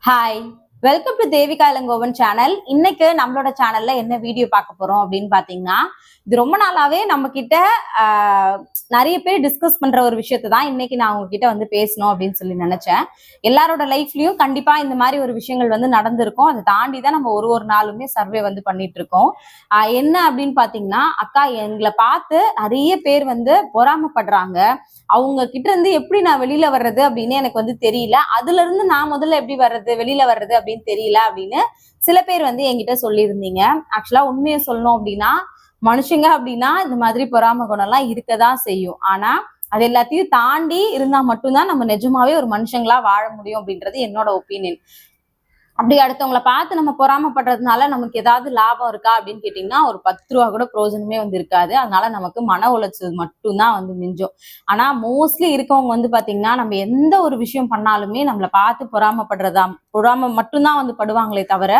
Hi. Welcome to Devika Ilangovan channel இன்னைக்கு நம்மளோட சேனல்ல என்ன வீடியோ பார்க்க போறோம் அப்படின்னு பாத்தீங்கன்னா இது ரொம்ப நாளாவே நம்ம கிட்ட நிறைய பேர் டிஸ்கஸ் பண்ற ஒரு விஷயத்தை தான் இன்னைக்கு நான் உங்ககிட்ட வந்து பேசணும் அப்படின்னு சொல்லி நினைச்சேன். எல்லாரோட லைஃப்லயும் கண்டிப்பா இந்த மாதிரி ஒரு விஷயங்கள் வந்து நடந்திருக்கும். அதை தாண்டி தான் நம்ம ஒரு ஒரு நாளுமே சர்வே வந்து பண்ணிட்டு இருக்கோம். என்ன அப்படின்னு பாத்தீங்கன்னா அக்கா எங்களை பார்த்து நிறைய பேர் வந்து பொறாமைப்படுறாங்க. அவங்க கிட்ட இருந்து எப்படி நான் வெளியில வர்றது அப்படின்னு எனக்கு வந்து தெரியல. அதுல இருந்து நான் முதல்ல எப்படி வர்றது வெளியில வர்றது அப்படின்னு தெரியல அப்படின்னு சில பேர் வந்து என்கிட்ட சொல்லியிருந்தீங்க. ஆக்சுவலா உண்மையை சொல்லணும் அப்படின்னா மனுஷங்க அப்படின்னா இந்த மாதிரி பொறாம குணம்லாம் இருக்கதான் செய்யும். ஆனா அது எல்லாத்தையும் தாண்டி இருந்தா மட்டும்தான் நம்ம நிஜமாவே ஒரு மனுஷங்களா வாழ முடியும் அப்படின்றது என்னோட ஒப்பீனியன் அப்படி அடுத்தவங்களை பார்த்து நம்ம பொறாமப்படுறதுனால நமக்கு ஏதாவது லாபம் இருக்கா அப்படின்னு கேட்டிங்கன்னா ஒரு பத்து ரூபா கூட பிரோஜனமே வந்து இருக்காது. அதனால நமக்கு மன உளைச்சல் மட்டும்தான் வந்து மிஞ்சும். ஆனா மோஸ்ட்லி இருக்கவங்க வந்து பாத்தீங்கன்னா நம்ம எந்த ஒரு விஷயம் பண்ணாலுமே நம்மளை பார்த்து பொறாமப்படுறதா பொறாம மட்டும்தான் வந்து படுவாங்களே தவிர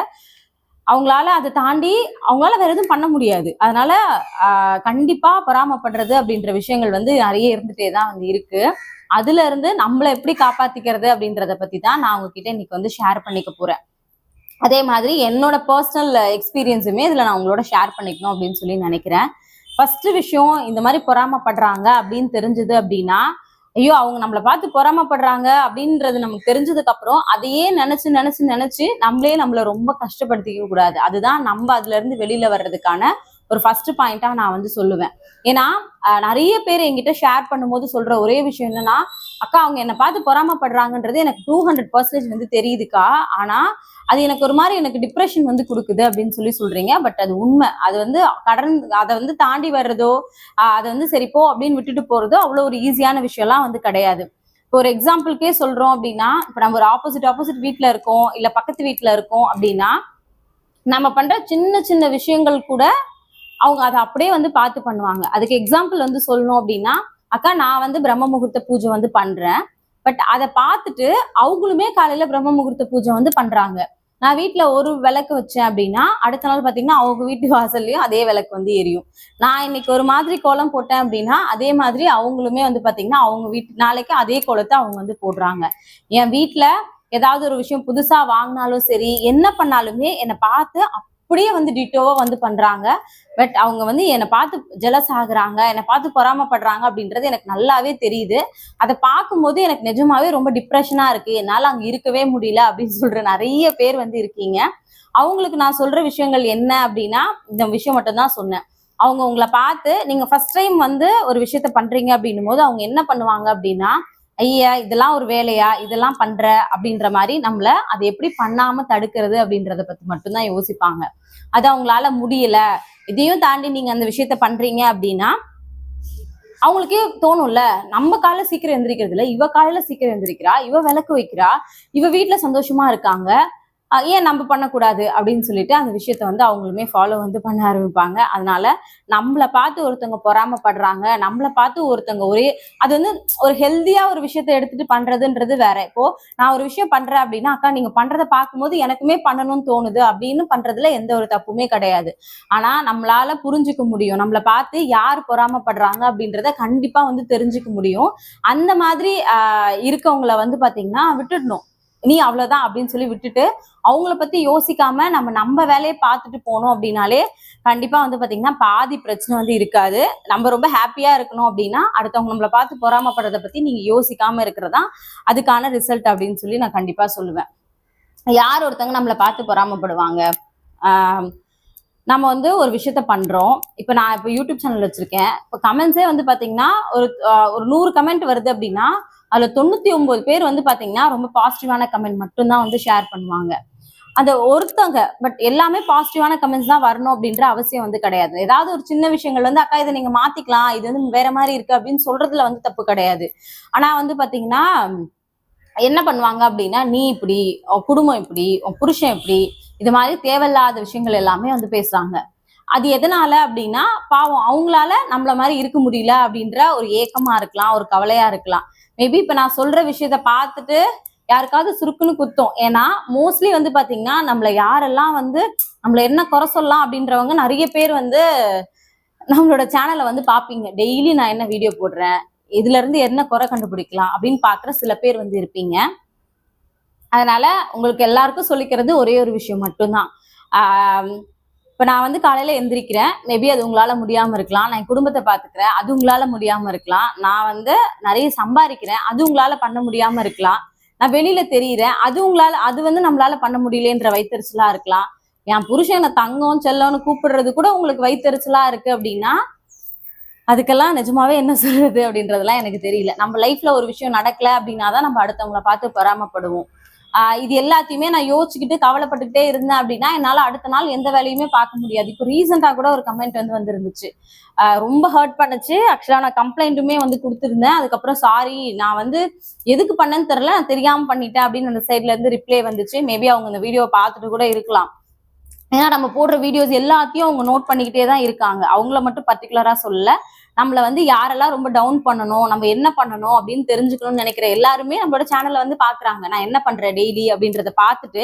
அவங்களால அதை தாண்டி அவங்களால வேற எதுவும் பண்ண முடியாது. அதனால கண்டிப்பா பொறாமப்படுறது அப்படின்ற விஷயங்கள் வந்து நிறைய இருந்துட்டே தான் வந்து இருக்கு. அதுல இருந்து நம்மளை எப்படி காப்பாத்திக்கிறது அப்படின்றத பத்தி தான் நான் உங்ககிட்ட இன்னைக்கு வந்து ஷேர் பண்ணிக்க போறேன். அதே மாதிரி என்னோட பர்சனல் எக்ஸ்பீரியன்ஸுமே இதில் நான் உங்களோட ஷேர் பண்ணிக்கணும் அப்படின்னு சொல்லி நினைக்கிறேன். ஃபஸ்ட்டு விஷயம் இந்த மாதிரி பொறாமப்படுறாங்க அப்படின்னு தெரிஞ்சது அப்படின்னா ஐயோ அவங்க நம்மளை பார்த்து பொறாமப்படுறாங்க அப்படின்றது நமக்கு தெரிஞ்சதுக்கு அப்புறம் அதையே நினைச்சு நினைச்சு நினைச்சு நம்மளே நம்மளை ரொம்ப கஷ்டப்படுத்திக்க கூடாது. அதுதான் நம்ம அதுல இருந்து வெளியில வர்றதுக்கான ஒரு ஃபர்ஸ்ட் பாயிண்டா நான் வந்து சொல்லுவேன். ஏன்னா நிறைய பேர் என்கிட்ட ஷேர் பண்ணும்போது சொல்ற ஒரே விஷயம் என்னன்னா அக்கா அவங்க என்னை பார்த்து பொறாமப்படுறாங்கன்றது எனக்கு டூ ஹண்ட்ரட் பர்சன்டேஜ் வந்து தெரியுதுக்கா. ஆனா அது எனக்கு ஒரு மாதிரி எனக்கு டிப்ரெஷன் வந்து கொடுக்குது அப்படின்னு சொல்லி சொல்றீங்க. பட் அது உண்மை. அது வந்து கடந்து அதை வந்து தாண்டி வர்றதோ அதை வந்து சரி போ அப்படின்னு விட்டுட்டு போறதோ அவ்வளோ ஒரு ஈஸியான விஷயம்லாம் வந்து கிடையாது. இப்போ ஒரு எக்ஸாம்பிள்க்கே சொல்றோம் அப்படின்னா இப்போ நம்ம ஒரு ஆப்போசிட் ஆப்போசிட் வீட்டில் இருக்கோம் இல்லை பக்கத்து வீட்டில் இருக்கோம் அப்படின்னா நம்ம பண்ற சின்ன சின்ன விஷயங்கள் கூட அவங்க அதை அப்படியே வந்து பார்த்து பண்ணுவாங்க. அதுக்கு எக்ஸாம்பிள் வந்து சொல்லணும் அப்படின்னா அக்கா நான் வந்து பிரம்ம முகூர்த்த பூஜை வந்து பண்றேன். பட் அதை பார்த்துட்டு அவங்களுமே காலையில பிரம்ம முகூர்த்த பூஜை வந்து பண்றாங்க. நான் வீட்டுல ஒரு விளக்கு வச்சேன் அப்படின்னா அடுத்த நாள் பாத்தீங்கன்னா அவங்க வீட்டு வாசல்லையும் அதே விளக்கு வந்து எரியும். நான் இன்னைக்கு ஒரு மாதிரி கோலம் போட்டேன் அப்படின்னா அதே மாதிரி அவங்களுமே வந்து பாத்தீங்கன்னா அவங்க வீட்டு நாளைக்கு அதே கோலத்தை அவங்க வந்து போடுறாங்க. என் வீட்டுல ஏதாவது ஒரு விஷயம் புதுசா வாங்கினாலும் சரி என்ன பண்ணாலுமே என்னை பார்த்து அப்படியே வந்து டிட்டோவா வந்து பண்றாங்க. பட் அவங்க வந்து என்னை பார்த்து ஜெலஸ் ஆகுறாங்க என்னை பார்த்து பொறாமப்படுறாங்க அப்படின்றது எனக்கு நல்லாவே தெரியுது. அதை பார்க்கும்போது எனக்கு நிஜமாவே ரொம்ப டிப்ரெஷனா இருக்கு. என்னால அங்க இருக்கவே முடியல அப்படின்னு சொல்ற நிறைய பேர் வந்து இருக்கீங்க. அவங்களுக்கு நான் சொல்ற விஷயங்கள் என்ன அப்படின்னா இந்த விஷயம் மட்டும்தான் சொன்னேன். அவங்க உங்களை பார்த்து நீங்க ஃபர்ஸ்ட் டைம் வந்து ஒரு விஷயத்த பண்றீங்க அப்படின்னும் போது அவங்க என்ன பண்ணுவாங்க அப்படின்னா ஐயா இதெல்லாம் ஒரு வேலையா? இதெல்லாம் பண்ற? அப்படின்ற மாதிரி நம்மள அதை எப்படி பண்ணாம தடுக்கிறது அப்படின்றத பத்தி மட்டும்தான் யோசிப்பாங்க. அது அவங்களால முடியல. இதையும் தாண்டி நீங்க அந்த விஷயத்த பண்றீங்க அப்படின்னா அவங்களுக்கே தோணும்ல. நம்ம காலைல சீக்கிரம் எந்திரிக்கிறது இல்ல. இவ காலையில சீக்கிரம் எந்திரிக்கிறா. இவ விளக்கு வைக்கிறா. இவ வீட்டுல சந்தோஷமா இருக்காங்க. ஏன் நம்ம பண்ணக்கூடாது அப்படின்னு சொல்லிட்டு அந்த விஷயத்த வந்து அவங்களுமே ஃபாலோ வந்து பண்ண ஆரம்பிப்பாங்க. அதனால நம்மளை பார்த்து ஒருத்தவங்க பொறாமப்படுறாங்க நம்மளை பார்த்து ஒருத்தவங்க ஒரே அது வந்து ஒரு ஹெல்த்தியா ஒரு விஷயத்த எடுத்துட்டு பண்றதுன்றது வேற. இப்போ நான் ஒரு விஷயம் பண்றேன் அப்படின்னா அக்கா நீங்க பண்றதை பார்க்கும்போது எனக்குமே பண்ணணும்னு தோணுது. அப்படின்னு பண்றதுல எந்த ஒரு தப்புமே கிடையாது. ஆனா நம்மளால புரிஞ்சுக்க முடியும். நம்மளை பார்த்து யார் பொறாமப்படுறாங்க அப்படின்றத கண்டிப்பா வந்து தெரிஞ்சுக்க முடியும். அந்த மாதிரி இருக்கவங்கள வந்து பாத்தீங்கன்னா விட்டுடணும். நீ அவ்வளவுதான் அப்படின்னு சொல்லி விட்டுட்டு அவங்கள பத்தி யோசிக்காம நம்ம நம்ம வேலையை பார்த்துட்டு போனோம் அப்படின்னாலே கண்டிப்பா வந்து பாத்தீங்கன்னா பாதி பிரச்சனை வந்து இருக்காது. நம்ம ரொம்ப ஹாப்பியா இருக்கணும் அப்படின்னா அடுத்தவங்க நம்மளை பார்த்து பொறாமப்படுறத பத்தி நீங்க யோசிக்காம இருக்கிறதா அதுக்கான ரிசல்ட் அப்படின்னு சொல்லி நான் கண்டிப்பா சொல்லுவேன். யார் ஒருத்தவங்க நம்மளை பார்த்து பொறாமப்படுவாங்க? ஆஹ் நம்ம வந்து ஒரு விஷயத்த பண்றோம். இப்போ நான் இப்போ யூடியூப் சேனல் வச்சிருக்கேன். இப்போ கமெண்ட்ஸே வந்து பாத்தீங்கன்னா ஒரு ஒரு நூறு கமெண்ட் வருது அப்படின்னா அதுல தொண்ணூத்தி ஒன்பது பேர் வந்து பாத்தீங்கன்னா ரொம்ப பாசிட்டிவான கமெண்ட் மட்டும்தான் வந்து ஷேர் பண்ணுவாங்க. அந்த ஒருத்தவங்க பட் எல்லாமே பாசிட்டிவான கமெண்ட்ஸ் தான் வரணும் அப்படின்ற அவசியம் வந்து கிடையாது. ஏதாவது ஒரு சின்ன விஷயங்கள் வந்து அக்கா இதை நீங்க மாத்திக்கலாம். இது வந்து வேற மாதிரி இருக்கு. அப்படின்னு சொல்றதுல வந்து தப்பு கிடையாது. ஆனா வந்து பாத்தீங்கன்னா என்ன பண்ணுவாங்க அப்படின்னா நீ இப்படி உன் குடும்பம் இப்படி உன் புருஷன் இப்படி இது மாதிரி தேவையில்லாத விஷயங்கள் எல்லாமே வந்து பேசுறாங்க. அது எதனால அப்படின்னா பாவம் அவங்களால நம்மள மாதிரி இருக்க முடியல அப்படின்ற ஒரு ஏக்கமா இருக்கலாம் ஒரு கவலையா இருக்கலாம். மேபி இப்ப நான் சொல்ற விஷயத்த பார்த்துட்டு யாருக்காவது சுருக்குன்னு குத்தும். ஏன்னா மோஸ்ட்லி வந்து பாத்தீங்கன்னா நம்மள யாரெல்லாம் வந்து நம்மள என்ன குறை சொல்லலாம் அப்படின்றவங்க நிறைய பேர் வந்து நம்மளோட சேனலை வந்து பாப்பீங்க டெய்லி நான் என்ன வீடியோ போடுறேன்? இதுல இருந்து என்ன குறை கண்டுபிடிக்கலாம் அப்படின்னு பாக்குற சில பேர் வந்து இருப்பீங்க. அதனால உங்களுக்கு எல்லாருக்கும் சொல்லிக்கிறது ஒரே ஒரு விஷயம் மட்டும்தான். இப்போ நான் வந்து காலையில எந்திரிக்கிறேன். மேபி அது உங்களால முடியாம இருக்கலாம். நான் என் குடும்பத்தை பாத்துக்கிறேன். அது உங்களால முடியாம இருக்கலாம். நான் வந்து நிறைய சம்பாதிக்கிறேன். அது உங்களால பண்ண முடியாம இருக்கலாம். நான் வெளியில தெரியிறேன். அது உங்களால அது வந்து நம்மளால பண்ண முடியலன்ற வைத்தறிச்சலா இருக்கலாம். என் புருஷனை தங்கம் செல்லம்னு கூப்பிடுறது கூட உங்களுக்கு வைத்தறிச்சலா இருக்கு அப்படின்னா அதுக்கெல்லாம் நிஜமாவே என்ன சொல்றது அப்படின்றதெல்லாம் எனக்கு தெரியல. நம்ம லைஃப்ல ஒரு விஷயம் நடக்கல அப்படின்னா தான் நம்ம அடுத்தவங்கள பார்த்து பொறாமப்படுவோம். இது எல்லாத்தையுமே நான் யோசிச்சுக்கிட்டு கவலைப்பட்டுக்கிட்டே இருந்தேன் அப்படின்னா என்னால அடுத்த நாள் எந்த வேலையுமே பார்க்க முடியாது. இப்போ ரீசெண்டா கூட ஒரு கமெண்ட் வந்து வந்திருந்துச்சு. ரொம்ப ஹர்ட் பண்ணுச்சு. ஆக்சுவலா நான் கம்ப்ளைண்ட்டுமே வந்து கொடுத்துருந்தேன். அதுக்கப்புறம் சாரி நான் வந்து எதுக்கு பண்ணேன்னு தெரியல. நான் தெரியாம பண்ணிட்டேன் அப்படின்னு அந்த சைட்ல இருந்து ரிப்ளை வந்துச்சு. மேபி அவங்க இந்த வீடியோவை பார்த்துட்டு கூட இருக்கலாம். ஏன்னா நம்ம போடுற வீடியோஸ் எல்லாத்தையும் அவங்க நோட் பண்ணிக்கிட்டே தான் இருக்காங்க. அவங்கள மட்டும் பர்டிகுலரா சொல்லல. நம்மளை வந்து யாரெல்லாம் ரொம்ப டவுன் பண்ணணும் நம்ம என்ன பண்ணணும் அப்படின்னு தெரிஞ்சுக்கணும்னு நினைக்கிற எல்லாருமே நம்மளோட சேனல்ல வந்து பாக்குறாங்க. நான் என்ன பண்றேன் டெய்லி அப்படின்றத பார்த்துட்டு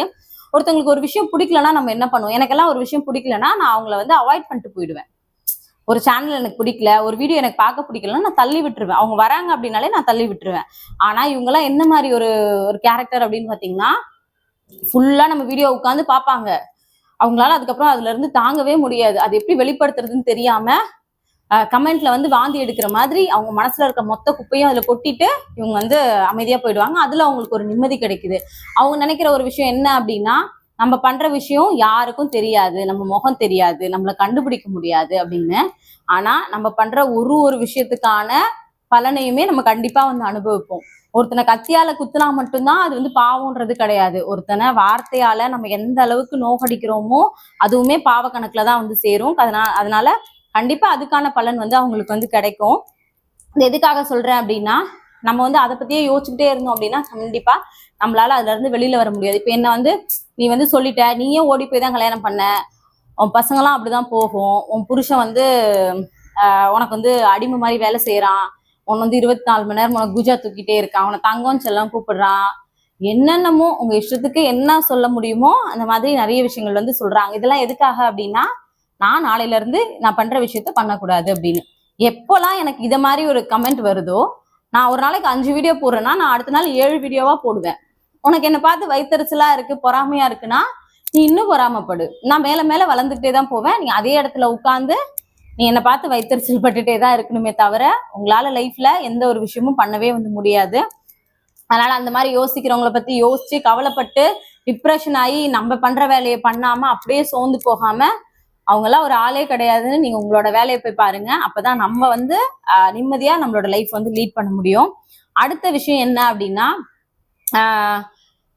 ஒருத்தவங்களுக்கு ஒரு விஷயம் பிடிக்கலன்னா நம்ம என்ன பண்ணுவோம்? எனக்கெல்லாம் ஒரு விஷயம் பிடிக்கலன்னா நான் அவங்கள வந்து அவாய்ட் பண்ணிட்டு போயிடுவேன். ஒரு சேனல் எனக்கு பிடிக்கல ஒரு வீடியோ எனக்கு பார்க்க பிடிக்கலன்னா நான் தள்ளி விட்டுருவேன். அவங்க வராங்க அப்படின்னாலே நான் தள்ளி விட்டுருவேன். ஆனா இவங்கெல்லாம் என்ன மாதிரி ஒரு ஒரு கேரக்டர் அப்படின்னு பாத்தீங்கன்னா ஃபுல்லா நம்ம வீடியோ உட்காந்து பார்ப்பாங்க. அவங்களால அதுக்கப்புறம் அதுல இருந்து தாங்கவே முடியாது. அது எப்படி வெளிப்படுத்துறதுன்னு தெரியாம கமெண்ட்ல வந்து வாந்தி எடுக்கிற மாதிரி அவங்க மனசுல இருக்க மொத்த குப்பையும் அதுல கொட்டிட்டு இவங்க வந்து அமைதியா போயிடுவாங்க. அதுல அவங்களுக்கு ஒரு நிம்மதி கிடைக்குது. அவங்க நினைக்கிற ஒரு விஷயம் என்ன அப்படின்னா நம்ம பண்ற விஷயம் யாருக்கும் தெரியாது நம்ம முகம் தெரியாது நம்மளை கண்டுபிடிக்க முடியாது அப்படின்னு. ஆனா நம்ம பண்ற ஒரு ஒரு விஷயத்துக்கான பலனையுமே நம்ம கண்டிப்பா வந்து அனுபவிப்போம். ஒருத்தனை கத்தியால குத்துனா மட்டும்தான் அது வந்து பாவம்ன்றது கிடையாது. ஒருத்தனை வார்த்தையால நம்ம எந்த அளவுக்கு நோகடிக்கிறோமோ அதுவுமே பாவ கணக்குல தான் வந்து சேரும். அதனால அதனால கண்டிப்பா அதுக்கான பலன் வந்து அவங்களுக்கு வந்து கிடைக்கும். இது எதுக்காக சொல்றேன் அப்படின்னா நம்ம வந்து அதை பத்தியே யோசிச்சுக்கிட்டே இருந்தோம் அப்படின்னா கண்டிப்பா நம்மளால அதுல இருந்து வெளியில வர முடியாது. இப்ப என்ன வந்து நீ வந்து சொல்லிட்ட நீயே ஓடி போய் தான் கல்யாணம் பண்ண. உன் பசங்களாம் அப்படிதான் போகும். உன் புருஷன் வந்து உனக்கு வந்து அடிமை மாதிரி வேலை செய்யறான் உன் வந்து இருபத்தி நாலு மணி நேரம் உனக்கு குஜா தூக்கிட்டே இருக்கான். உன தங்கம் செல்லம் கூப்பிடுறான். என்னென்னமோ உங்க இஷ்டத்துக்கு என்ன சொல்ல முடியுமோ அந்த மாதிரி நிறைய விஷயங்கள் வந்து சொல்றாங்க. இதெல்லாம் எதுக்காக அப்படின்னா நான் நாளையில இருந்து நான் பண்ற விஷயத்த பண்ணக்கூடாது அப்படின்னு. எப்போல்லாம் எனக்கு இதை மாதிரி ஒரு கமெண்ட் வருதோ நான் ஒரு நாளைக்கு அஞ்சு வீடியோ போடுறேன்னா நான் அடுத்த நாள் ஏழு வீடியோவா போடுவேன். உனக்கு என்னை பார்த்து வயிற்றுச்சலா இருக்கு பொறாமையா இருக்குன்னா நீ இன்னும் பொறாமப்படு. நான் மேல மேல வளர்ந்துட்டே தான் போவேன். நீ அதே இடத்துல உட்காந்து நீ என்னை பார்த்து வைத்தறிச்சல் பட்டுட்டே தான் இருக்கணுமே தவிர உங்களால லைஃப்ல எந்த ஒரு விஷயமும் பண்ணவே வந்து முடியாது. அதனால அந்த மாதிரி யோசிக்கிறவங்கள பத்தி யோசிச்சு கவலைப்பட்டு டிப்ரெஷன் ஆகி நம்ம பண்ற வேலையை பண்ணாம அப்படியே சோர்ந்து போகாம அவங்கெல்லாம் ஒரு ஆளே கிடையாதுன்னு நீங்க உங்களோட வேலையை போய் பாருங்க. அப்பதான் நம்ம வந்து நிம்மதியாக நிம்மதியா நம்மளோட லைஃப் வந்து லீட் பண்ண முடியும். அடுத்த விஷயம் என்ன அப்படின்னா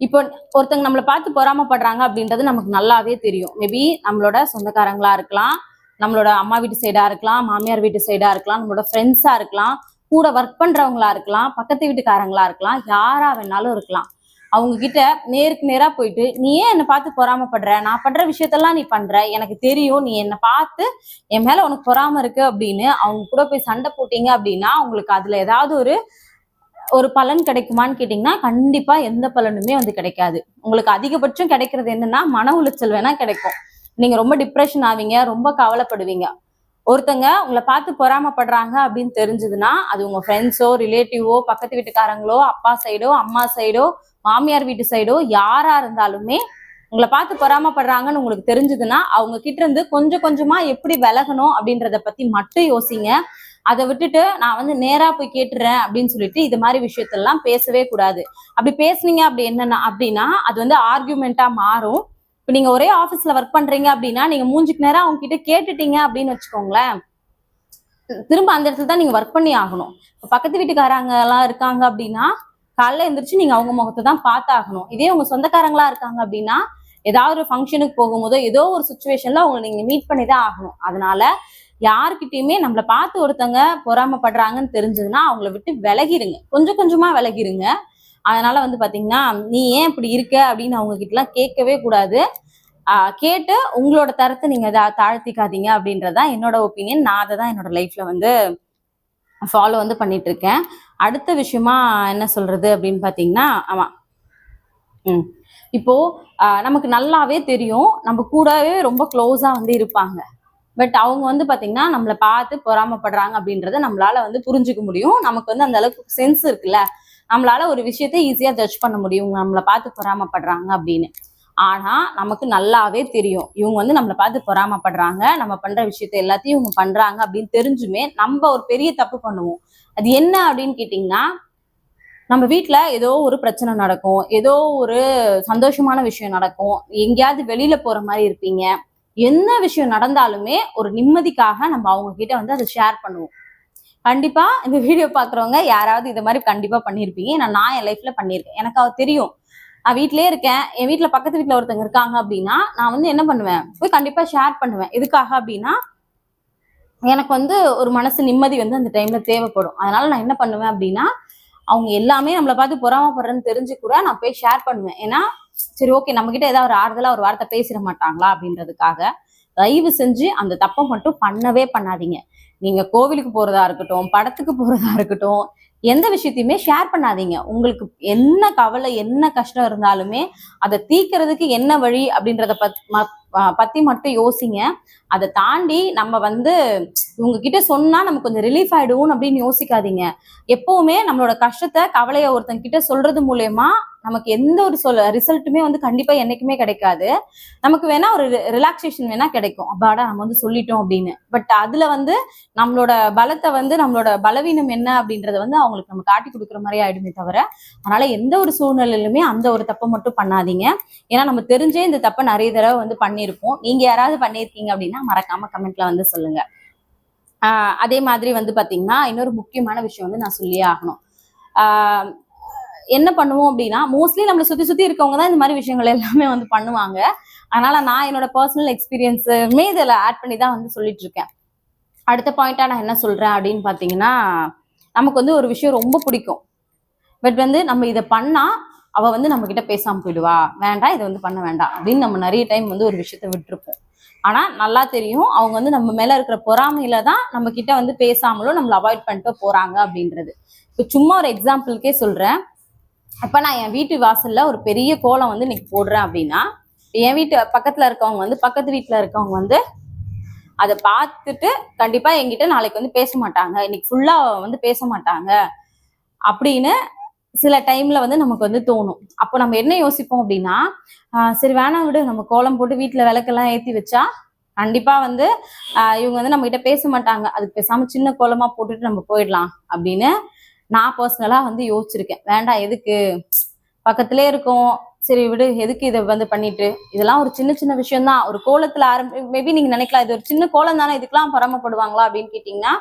இப்போ ஒருத்தங்க நம்மளை பார்த்து பொறாமப்படுறாங்க அப்படின்றது நமக்கு நல்லாவே தெரியும். மேபி நம்மளோட சொந்தக்காரங்களா இருக்கலாம் நம்மளோட அம்மா வீட்டு சைடா இருக்கலாம் மாமியார் வீட்டு சைடா இருக்கலாம் நம்மளோட ஃப்ரெண்ட்ஸா இருக்கலாம் கூட ஒர்க் பண்றவங்களா இருக்கலாம் பக்கத்து வீட்டுக்காரங்களா இருக்கலாம் யாரா வேணாலும் இருக்கலாம். அவங்க கிட்ட நேருக்கு நேரா போயிட்டு நீ ஏன் என்னை பார்த்து பொறாமப்படுற? நான் பண்ற விஷயத்தெல்லாம் நீ பண்ற. எனக்கு தெரியும். நீ என்னை பார்த்து என் மேல உனக்கு பொறாம இருக்கு அப்படின்னு அவங்க கூட போய் சண்டை போட்டீங்க அப்படின்னா உங்களுக்கு அதுல ஏதாவது ஒரு ஒரு பலன் கிடைக்குமான்னு கேட்டிங்கன்னா கண்டிப்பா எந்த பலனுமே வந்து கிடைக்காது. உங்களுக்கு அதிகபட்சம் கிடைக்கிறது என்னன்னா மன உளைச்சல் வேணா கிடைக்கும். நீங்க ரொம்ப டிப்ரெஷன் ஆவீங்க ரொம்ப கவலைப்படுவீங்க. ஒருத்தங்க உங்களை பார்த்து பொறாமப்படுறாங்க அப்படின்னு தெரிஞ்சதுன்னா அது உங்க ஃப்ரெண்ட்ஸோ ரிலேட்டிவோ பக்கத்து வீட்டுக்காரங்களோ அப்பா சைடோ அம்மா சைடோ மாமியார் வீட்டு சைடோ யாரா இருந்தாலுமே உங்களை பார்த்து பொறாமப்படுறாங்கன்னு உங்களுக்கு தெரிஞ்சதுன்னா அவங்க கிட்ட இருந்து கொஞ்சம் கொஞ்சமா எப்படி விலகணும் அப்படின்றத பத்தி மட்டும் யோசிங்க. அதை விட்டுட்டு நான் வந்து நேரா போய் கேட்டுறேன் அப்படின்னு சொல்லிட்டு இது மாதிரி விஷயத்தெல்லாம் பேசவே கூடாது. அப்படி பேசுனீங்க அப்படி என்னன்னா அப்படின்னா அது வந்து ஆர்கியூமெண்டா மாறும். இப்போ நீங்க ஒரே ஆபீஸ்ல ஒர்க் பண்றீங்க அப்படின்னா நீங்க மூஞ்சுக்கு நேரம் அவங்க கிட்ட கேட்டுட்டீங்க அப்படின்னு வச்சுக்கோங்களேன். திரும்ப அந்த இடத்துல தான் நீங்க ஒர்க் பண்ணி ஆகணும். இப்போ பக்கத்து வீட்டுக்காரங்க எல்லாம் இருக்காங்க அப்படின்னா காலைல எந்திரிச்சு நீங்க அவங்க முகத்தை தான் பார்த்தாகணும். இதே உங்க சொந்தக்காரங்களா இருக்காங்க அப்படின்னா ஏதாவது ஒரு ஃபங்க்ஷனுக்கு போகும்போதோ ஏதோ ஒரு சுச்சுவேஷன்ல அவங்களை நீங்க மீட் பண்ணி தான் ஆகணும். அதனால யாருக்கிட்டையுமே நம்மளை பார்த்து ஒருத்தங்க பொறாமப்படுறாங்கன்னு தெரிஞ்சதுன்னா அவங்கள விட்டு விலகிருங்க. கொஞ்சம் கொஞ்சமா விலகிருங்க. அதனால வந்து பாத்தீங்கன்னா நீ ஏன் இப்படி இருக்க அப்படின்னு அவங்க கிட்ட எல்லாம் கேட்கவே கூடாது. கேட்டு உங்களோட தரத்தை நீங்க தா- தாழ்த்திக்காதீங்க அப்படின்றதான் என்னோட ஒப்பீனியன் நான் அதை தான் என்னோட லைஃப்ல வந்து ஃபாலோ வந்து பண்ணிட்டு இருக்கேன் அடுத்த விஷயமா என்ன சொல்றது அப்படின்னு பாத்தீங்கன்னா ஆமா. ம். இப்போ நமக்கு நல்லாவே தெரியும். நம்ம கூடவே ரொம்ப க்ளோஸா வந்து இருப்பாங்க. பட் அவங்க வந்து பாத்தீங்கன்னா நம்மளை பார்த்து பொறாமப்படுறாங்க அப்படின்றத நம்மளால வந்து புரிஞ்சுக்க முடியும். நமக்கு வந்து அந்த அளவுக்கு சென்ஸ் இருக்குல்ல. நம்மளால ஒரு விஷயத்த ஈஸியா ஜட்ஜ் பண்ண முடியும். நம்மளை பார்த்து பொறாமப்படுறாங்க அப்படின்னு. ஆனா நமக்கு நல்லாவே தெரியும். இவங்க வந்து நம்மளை பார்த்து பொறாமப்படுறாங்க. நம்ம பண்ற விஷயத்த எல்லாத்தையும் இவங்க பண்றாங்க அப்படின்னு தெரிஞ்சுமே நம்ம ஒரு பெரிய தப்பு பண்ணுவோம். அது என்ன அப்படின்னு கேட்டிங்கன்னா நம்ம வீட்டில் ஏதோ ஒரு பிரச்சனை நடக்கும். ஏதோ ஒரு சந்தோஷமான விஷயம் நடக்கும். எங்கேயாவது வெளியில போற மாதிரி இருப்பீங்க. என்ன விஷயம் நடந்தாலுமே ஒரு நிம்மதிக்காக நம்ம அவங்க கிட்ட வந்து அதை ஷேர் பண்ணுவோம். கண்டிப்பா இந்த வீடியோ பாக்குறவங்க யாராவது இது மாதிரி கண்டிப்பா பண்ணியிருப்பீங்க நான் நான் என் லைஃப்ல பண்ணியிருக்கேன் எனக்கு அவ தெரியும். நான் வீட்லயே இருக்கேன். என் வீட்டுல பக்கத்து வீட்டுல ஒருத்தங்க இருக்காங்க அப்படின்னா நான் வந்து என்ன பண்ணுவேன்? போய் கண்டிப்பா ஷேர் பண்ணுவேன். எதுக்காக அப்படின்னா எனக்கு வந்து ஒரு மனசு நிம்மதி வந்து அந்த டைம்ல தேவைப்படும். அதனால நான் என்ன பண்ணுவேன் அப்படின்னா அவங்க எல்லாமே நம்மளை பார்த்து பொறாமப்படுறேன்னு தெரிஞ்சு கூட நான் போய் ஷேர் பண்ணுவேன். ஏன்னா சரி ஓகே நம்ம கிட்ட ஏதாவது ஒரு ஆறுதலா ஒரு வார்த்தை பேசிட மாட்டாங்களா அப்படின்றதுக்காக தயவு செஞ்சு அந்த தப்பை மட்டும் பண்ணவே பண்ணாதீங்க. நீங்க கோவிலுக்கு போறதா இருக்கட்டும் படத்துக்கு போறதா இருக்கட்டும் எந்த விஷயத்தையுமே ஷேர் பண்ணாதீங்க. உங்களுக்கு என்ன கவலை என்ன கஷ்டம் இருந்தாலுமே அதை தீக்கிறதுக்கு என்ன வழி அப்படின்றத பத் ம- பத்தி மட்டும் யோசிங்க. அதை தாண்டி நம்ம வந்து இவங்க கிட்ட சொன்னா நமக்கு கொஞ்சம் ரிலீஃப் ஆயிடுவோம் அப்படின்னு யோசிக்காதீங்க. எப்பவுமே நம்மளோட கஷ்டத்தை கவலையை ஒருத்தங்க கிட்ட சொல்றது மூலயமா நமக்கு எந்த ஒரு சொல் ரிசல்ட்டுமே வந்து கண்டிப்பா என்னைக்குமே கிடைக்காது. நமக்கு வேணா ஒரு ரிலாக்ஸேஷன் வேணா கிடைக்கும். அப்பாடா நம்ம வந்து சொல்லிட்டோம் அப்படின்னு. பட் அதுல வந்து நம்மளோட பலத்தை வந்து நம்மளோட பலவீனம் என்ன அப்படின்றத வந்து அவங்களுக்கு நம்ம காட்டி கொடுக்குற மாதிரி ஆயிடுமே தவிர அதனால எந்த ஒரு சூழ்நிலையிலுமே அந்த ஒரு தப்பை மட்டும் பண்ணாதீங்க. ஏன்னா நம்ம தெரிஞ்சே இந்த தப்பை நிறைய தடவை வந்து பண்ணியிருப்போம். நீங்க யாராவது பண்ணியிருக்கீங்க அப்படின்னா மறக்காம கமெண்ட்ல வந்து சொல்லுங்க. அதே மாதிரி வந்து பார்த்தீங்கன்னா இன்னொரு முக்கியமான விஷயம் வந்து நான் சொல்லியே ஆகணும். என்ன பண்ணுவோம் அப்படின்னா மோஸ்ட்லி நம்மளை சுற்றி சுற்றி இருக்கவங்க தான் இந்த மாதிரி விஷயங்கள் எல்லாமே வந்து பண்ணுவாங்க. அதனால நான் என்னோட பர்சனல் எக்ஸ்பீரியன்ஸுமே இதில் ஆட் பண்ணி தான் வந்து சொல்லிட்டு இருக்கேன். அடுத்த பாயிண்ட்டாக நான் என்ன சொல்கிறேன் அப்படின்னு பார்த்தீங்கன்னா நமக்கு வந்து ஒரு விஷயம் ரொம்ப பிடிக்கும். பட் வந்து நம்ம இதை பண்ணால் அவள் வந்து நம்மக்கிட்ட பேசாமல் போயிடுவா. வேண்டாம் இதை வந்து பண்ண வேண்டாம் அப்படின்னு நம்ம நிறைய டைம் வந்து ஒரு விஷயத்த விட்டுருப்போம். ஆனா நல்லா தெரியும். அவங்க வந்து நம்ம மேல இருக்கிற பொறாமையில தான் நம்ம கிட்ட வந்து பேசாமலும் நம்மள அவாய்ட் பண்ணிட்டு போறாங்க அப்படின்றது. இப்போ சும்மா ஒரு எக்ஸாம்பிளுக்கே சொல்றேன். அப்ப நான் என் வீட்டு வாசல்ல ஒரு பெரிய கோலம் வந்து இன்னைக்கு போடுறேன் அப்படின்னா என் வீட்டு பக்கத்துல இருக்கவங்க வந்து பக்கத்து வீட்டுல இருக்கவங்க வந்து அதை பார்த்துட்டு கண்டிப்பா என்கிட்ட நாளைக்கு வந்து பேச மாட்டாங்க. இன்னைக்கு ஃபுல்லா வந்து பேச மாட்டாங்க. அப்படின்னு சில டைம்ல வந்து நமக்கு வந்து தோணும். அப்போ நம்ம என்ன யோசிப்போம் அப்படின்னா சரி வேணாம் விடு. நம்ம கோலம் போட்டு வீட்டுல விளக்கெல்லாம் ஏத்தி வச்சா கண்டிப்பா வந்து இவங்க வந்து நம்ம கிட்ட பேச மாட்டாங்க. அதுக்கு பேசாம சின்ன கோலமா போட்டுட்டு நம்ம போயிடலாம் அப்படின்னு நான் பர்சனலா வந்து யோசிச்சிருக்கேன். வேண்டாம் எதுக்கு? பக்கத்திலே இருக்கும். சரி விடு. எதுக்கு இதை வந்து பண்ணிட்டு? இதெல்லாம் ஒரு சின்ன சின்ன விஷயம் தான் ஒரு கோலத்துல ஆரம்பி மேபி நீங்க நினைக்கலாம் இது ஒரு சின்ன கோலம் தானே இதுக்கெல்லாம் பரமப்படுவாங்களா அப்படின்னு கேட்டீங்கன்னா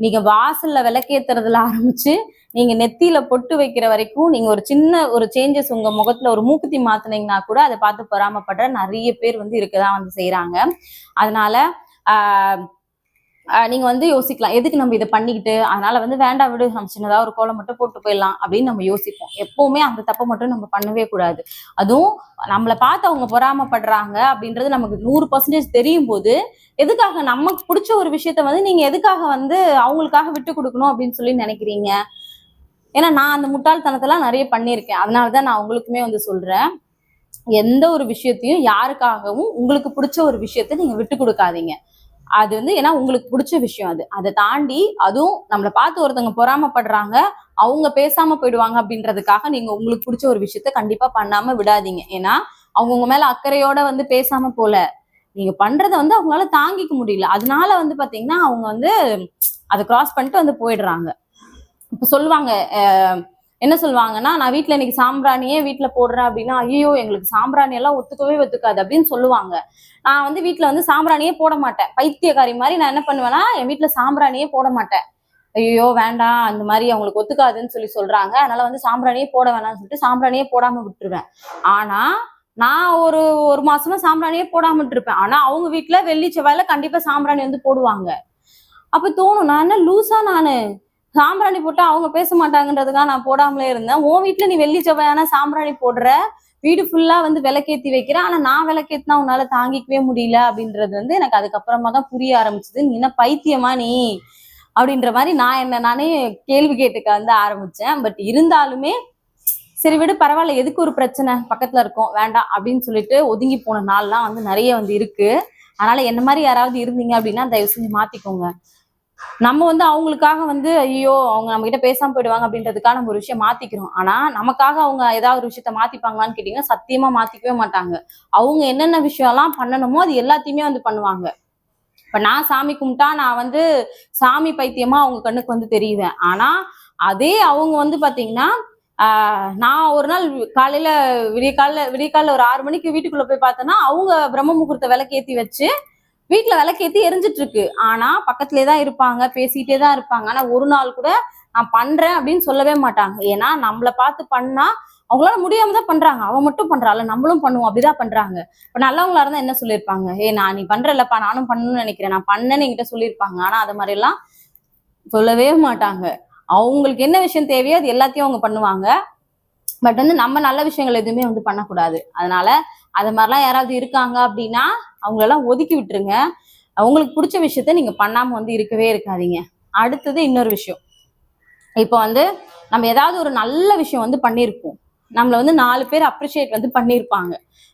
நீங்க வாசல்ல விளக்கேத்துறதுல ஆரம்பிச்சு நீங்க நெத்தியில பொட்டு வைக்கிற வரைக்கும் நீங்க ஒரு சின்ன ஒரு சேஞ்சஸ் உங்க முகத்துல ஒரு மூக்குத்தி மாத்தினீங்கன்னா கூட அதை பார்த்து பொறாமப்படுற நிறைய பேர் வந்து இருக்கதான் வந்து செய்யறாங்க அதனால ஆஹ் நீங்க வந்து யோசிக்கலாம். எதுக்கு நம்ம இதை பண்ணிக்கிட்டு? அதனால வந்து வேண்டாம் விடு. நம்ம சின்னதா ஒரு கோலம் மட்டும் போட்டு போயிடலாம் அப்படின்னு நம்ம யோசிப்போம். எப்பவுமே அந்த தப்பை மட்டும் நம்ம பண்ணவே கூடாது. அதுவும் நம்மளை பார்த்து அவங்க பொறாமப்படுறாங்க அப்படின்றது நமக்கு நூறு பர்சன்டேஜ் தெரியும் போது எதுக்காக நமக்கு பிடிச்ச ஒரு விஷயத்த வந்து நீங்க எதுக்காக வந்து அவங்களுக்காக விட்டு கொடுக்கணும் அப்படின்னு சொல்லி நினைக்கிறீங்க? ஏன்னா நான் அந்த முட்டாள்தனத்தெல்லாம் நிறைய பண்ணியிருக்கேன். அதனாலதான் நான் உங்களுக்குமே வந்து சொல்றேன். எந்த ஒரு விஷயத்தையும் யாருக்காகவும் உங்களுக்கு பிடிச்ச ஒரு விஷயத்த நீங்க விட்டு கொடுக்காதீங்க. அது வந்து ஏன்னா உங்களுக்கு பிடிச்ச விஷயம் அது. அதை தாண்டி அதுவும் நம்மளை பார்த்து ஒருத்தவங்க பொறாமப்படுறாங்க அவங்க பேசாம போயிடுவாங்க அப்படின்றதுக்காக நீங்க உங்களுக்கு பிடிச்ச ஒரு விஷயத்த கண்டிப்பா பண்ணாம விடாதீங்க. ஏன்னா அவங்க உங்க மேல அக்கறையோட வந்து பேசாம போல. நீங்க பண்றத வந்து அவங்களால தாங்கிக்க முடியல. அதனால வந்து பாத்தீங்கன்னா அவங்க வந்து அதை கிராஸ் பண்ணிட்டு வந்து போயிடுறாங்க. இப்ப சொல்லுவாங்க என்ன சொல்லுவாங்கன்னா நான் வீட்டில் இன்னைக்கு சாம்பிராணியே வீட்டில் போடுறேன் அப்படின்னா ஐயோ எங்களுக்கு சாம்பிராணி எல்லாம் ஒத்துக்கவே ஒத்துக்காது அப்படின்னு சொல்லுவாங்க. நான் வந்து வீட்டில் வந்து சாம்பிராணியே போட மாட்டேன். பைத்தியக்காரி மாதிரி நான் என்ன பண்ணுவேன்னா என் வீட்டில் சாம்பிராணியே போட மாட்டேன். ஐயோ வேண்டாம் அந்த மாதிரி அவங்களுக்கு ஒத்துக்காதுன்னு சொல்லி சொல்றாங்க. அதனால வந்து சாம்பிராணியே போட வேணாம்னு சொல்லிட்டு சாம்பிராணியே போடாம விட்டுருவேன். ஆனா நான் ஒரு ஒரு மாசமா சாம்பிராணியே போடாம விட்டுருப்பேன். ஆனா அவங்க வீட்டுல வெள்ளி செவ்வாயில கண்டிப்பா சாம்பிராணி வந்து போடுவாங்க. அப்ப தோணும் நான் என்ன லூசா நானு? சாம்பிராணி போட்டா அவங்க பேச மாட்டாங்கன்றதுக்காக நான் போடாமலே இருந்தேன். உன் வீட்ல நீ வெள்ளி செவ்வாயான சாம்பிராணி போடுற வீடு ஃபுல்லா வந்து விளக்கேத்தி வைக்கிற ஆனா நான் விளக்கேத்தினா உன்னால தாங்கிக்கவே முடியல அப்படின்றது வந்து எனக்கு அதுக்கப்புறமா தான் புரிய ஆரம்பிச்சது. நீ என்ன பைத்தியமா நீ? அப்படின்ற மாதிரி நான் என்ன நானே கேள்வி கேட்டுக்க வந்து ஆரம்பிச்சேன். பட் இருந்தாலுமே சரி விடு பரவாயில்ல எதுக்கு ஒரு பிரச்சனை? பக்கத்துல இருக்கோம் வேண்டாம் அப்படின்னு சொல்லிட்டு ஒதுங்கி போன நாள்லாம் வந்து நிறைய வந்து இருக்கு. அதனால என்ன மாதிரி யாராவது இருந்தீங்க அப்படின்னா தயவு செஞ்சு மாத்திக்கோங்க. நம்ம வந்து அவங்களுக்காக வந்து ஐயோ அவங்க நம்ம கிட்ட பேசாம போயிடுவாங்க அப்படின்றதுக்காக நம்ம ஒரு விஷயம் மாத்திக்கிறோம். ஆனா நமக்காக அவங்க ஏதாவது ஒரு விஷயத்த மாத்திப்பாங்களான்னு கேட்டீங்கன்னா சத்தியமா மாத்திக்கவே மாட்டாங்க. அவங்க என்னென்ன விஷயம் எல்லாம் பண்ணணுமோ அது எல்லாத்தையுமே வந்து பண்ணுவாங்க. இப்ப நான் சாமி கும்பிட்டா நான் வந்து சாமி பைத்தியமா அவங்க கண்ணுக்கு வந்து தெரியுவேன். ஆனா அதே அவங்க வந்து பாத்தீங்கன்னா ஆஹ் நான் ஒரு நாள் காலையில விடிய காலைல விடிய காலைல ஒரு ஆறு மணிக்கு வீட்டுக்குள்ள போய் பார்த்தேன்னா அவங்க பிரம்ம முகூர்த்த விளக்கேத்தி வச்சு வீட்டுல விளக்கேத்தி எரிஞ்சிட்டு இருக்கு ஆனா பக்கத்துலயே தான் இருப்பாங்க பேசிட்டே தான் இருப்பாங்க. ஆனா ஒரு நாள் கூட நான் பண்றேன் அப்படின்னு சொல்லவே மாட்டாங்க. ஏன்னா நம்மள பார்த்து பண்ணா அவங்களால முடியாம தான் பண்றாங்க. அவன் மட்டும் பண்றாள் நம்மளும் பண்ணுவோம். அப்படிதான் பண்றாங்க. இப்ப நல்லவங்களா இருந்தா என்ன சொல்லியிருப்பாங்க? ஏ நான் நீ பண்றலப்பா நானும் பண்ணணும்னு நினைக்கிறேன். நான் பண்ணேன்னு என்கிட்ட சொல்லியிருப்பாங்க. ஆனா அது மாதிரி எல்லாம் சொல்லவே மாட்டாங்க. அவங்களுக்கு என்ன விஷயம் தேவையோ அது எல்லாத்தையும் அவங்க பண்ணுவாங்க. பட் வந்து நம்ம நல்ல விஷயங்கள் எதுவுமே வந்து பண்ணக்கூடாது. அதனால அது மாதிரிலாம் யாராவது இருக்காங்க அப்படின்னா அவங்களெல்லாம் ஒதுக்கி விட்டுருங்க. அவங்களுக்கு பிடிச்ச விஷயத்த நீங்கள் பண்ணாமல் வந்து இருக்கவே இருக்காதீங்க. அடுத்தது இன்னொரு விஷயம். இப்போ வந்து நம்ம ஏதாவது ஒரு நல்ல விஷயம் வந்து பண்ணியிருப்போம். நம்மளை வந்து நாலு பேர் அப்ரிஷியேட் வந்து பண்ணியிருப்பாங்க.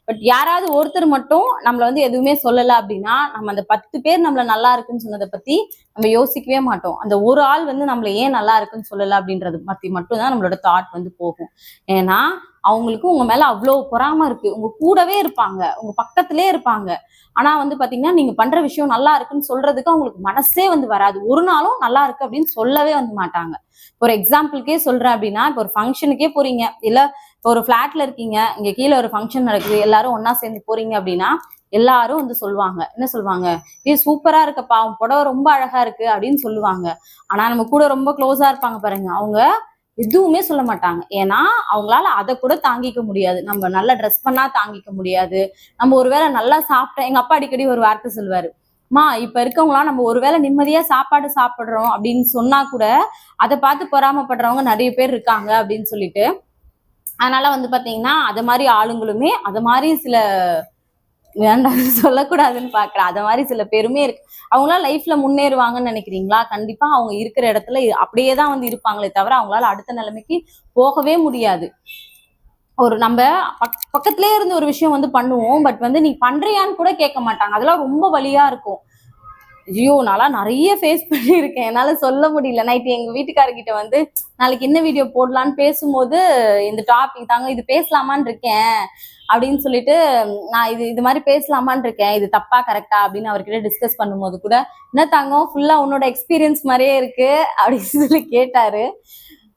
பட் யாராவது ஒருத்தர் மட்டும் நம்மளை வந்து எதுவுமே சொல்லலை அப்படின்னா நம்ம அந்த பத்து பேர் நம்மள நல்லா இருக்குன்னு சொன்னதை பத்தி நம்ம யோசிக்கவே மாட்டோம். அந்த ஒரு ஆள் வந்து நம்மள ஏன் நல்லா இருக்குன்னு சொல்லலை அப்படின்றது பத்தி மட்டும் தான் நம்மளோட தாட் வந்து போகும். ஏன்னா அவங்களுக்கு உங்க மேல அவ்வளோ பொறாம இருக்கு. உங்க கூடவே இருப்பாங்க. உங்க பக்கத்திலே இருப்பாங்க. ஆனா வந்து பாத்தீங்கன்னா நீங்க பண்ற விஷயம் நல்லா இருக்குன்னு சொல்றதுக்கு அவங்களுக்கு மனசே வந்து வராது. ஒரு நாளும் நல்லா இருக்கு அப்படின்னு சொல்லவே வந்து மாட்டாங்க. ஒரு எக்ஸாம்பிளுக்கே சொல்றேன் அப்படின்னா இப்போ ஒரு ஃபங்க்ஷனுக்கே போறீங்க. இல்ல இப்போ ஒரு ஃப்ளாட்ல இருக்கீங்க இங்க கீழே ஒரு ஃபங்க்ஷன் நடக்குது எல்லாரும் ஒன்னா சேர்ந்து போறீங்க அப்படின்னா எல்லாரும் வந்து சொல்லுவாங்க. என்ன சொல்லுவாங்க? ஏ சூப்பரா இருக்கப்பா உன் புடவை ரொம்ப அழகா இருக்கு அப்படின்னு சொல்லுவாங்க. ஆனா நம்ம கூட ரொம்ப க்ளோஸா இருப்பாங்க பாருங்க. அவங்க எதுவுமே சொல்ல மாட்டாங்க. ஏன்னா அவங்களால அதை கூட தாங்கிக்க முடியாது. நம்ம நல்லா ட்ரெஸ் பண்ணா தாங்கிக்க முடியாது. நம்ம ஒருவேளை நல்லா சாப்பிட்டேன் எங்க அப்பா அடிக்கடி ஒரு வார்த்தை சொல்லுவாரு. மா இப்ப இருக்கவங்களாம் நம்ம ஒருவேளை நிம்மதியா சாப்பாடு சாப்பிடுறோம் அப்படின்னு சொன்னா கூட அதை பார்த்து பொறாமப்படுறவங்க நிறைய பேர் இருக்காங்க அப்படின்னு சொல்லிட்டு அதனால வந்து பாத்தீங்கன்னா அது மாதிரி ஆளுங்களுமே அது மாதிரி சில வேண்டாம் சொல்லக்கூடாதுன்னு பாக்குறேன் அது மாதிரி சில பேருமே இருக்கு. அவங்களாம் லைஃப்ல முன்னேறுவாங்கன்னு நினைக்கிறீங்களா? கண்டிப்பா அவங்க இருக்கிற இடத்துல அப்படியே தான் வந்து இருப்பாங்களே தவிர அவங்களால அடுத்த நிலைமைக்கு போகவே முடியாது. ஒரு நம்ம பக் பக்கத்திலே இருந்து ஒரு விஷயம் வந்து பண்ணுவோம் பட் வந்து நீ பண்றியான்னு கூட கேட்க மாட்டாங்க. அதெல்லாம் ரொம்ப வழியா இருக்கும். ஐயோ நான்லாம் நிறைய ஃபேஸ் பண்ணியிருக்கேன். என்னால சொல்ல முடியல. நைட்டு எங்க வீட்டுக்காரர்கிட்ட வந்து நாளைக்கு என்ன வீடியோ போடலான்னு பேசும்போது இந்த டாபிக் தாங்க இது பேசலாமான்னு இருக்கேன் அப்படின்னு சொல்லிட்டு நான் இது இது மாதிரி பேசலாமான்னு இருக்கேன். இது தப்பா கரெக்டா அப்படின்னு அவர்கிட்ட டிஸ்கஸ் பண்ணும்போது கூட என்ன தங்கம் ஃபுல்லா உன்னோட எக்ஸ்பீரியன்ஸ் மாதிரியே இருக்கு அப்படின்னு சொல்லி கேட்டாரு.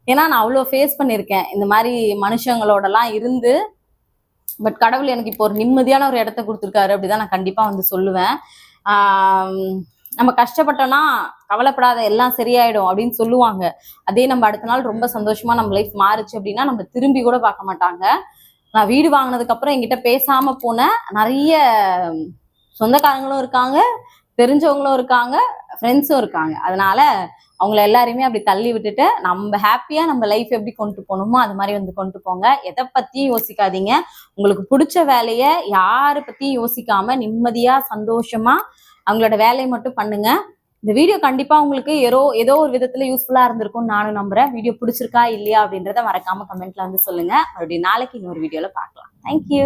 ஏன்னா நான் அவ்வளோ ஃபேஸ் பண்ணியிருக்கேன். இந்த மாதிரி மனுஷங்களோடலாம் இருந்து பட் கடவுள் எனக்கு இப்போ ஒரு நிம்மதியான ஒரு இடத்த கொடுத்துருக்காரு அப்படிதான் நான் கண்டிப்பா வந்து சொல்லுவேன். நம்ம கஷ்டப்பட்டோம்னா கவலைப்படாத எல்லாம் சரியாயிடும் அப்படின்னு சொல்லுவாங்க. அதே நம்ம அடுத்த நாள் ரொம்ப சந்தோஷமா நம்ம லைஃப் மாறுச்சு அப்படின்னா நம்ம திரும்பி கூட பார்க்க மாட்டாங்க. நான் வீடு வாங்கினதுக்கு அப்புறம் என்கிட்ட பேசாம போன நிறைய சொந்தக்காரங்களும் இருக்காங்க தெரிஞ்சவங்களும் இருக்காங்க ஃப்ரெண்ட்ஸும் இருக்காங்க. அதனால அவங்கள எல்லாரையுமே அப்படி தள்ளி விட்டுட்டு நம்ம ஹாப்பியா நம்ம லைஃப் எப்படி கொண்டு போகணுமோ அது மாதிரி வந்து கொண்டு போங்க. எதை பத்தியும் யோசிக்காதீங்க. உங்களுக்கு பிடிச்ச வேலையை யாரை பத்தியும் யோசிக்காம நிம்மதியா சந்தோஷமா அவங்களோட வேலையை மட்டும் பண்ணுங்க. இந்த வீடியோ கண்டிப்பா உங்களுக்கு ஏதோ ஏதோ ஒரு விதத்துல யூஸ்ஃபுல்லா இருந்திருக்கும்னு நானும் நம்புறேன். வீடியோ பிடிச்சிருக்கா இல்லையா அப்படின்றத மறக்காம கமெண்ட்ல வந்து சொல்லுங்க. மறுபடியும் நாளைக்கு இன்னொரு வீடியோல பார்க்கலாம். தேங்க்யூ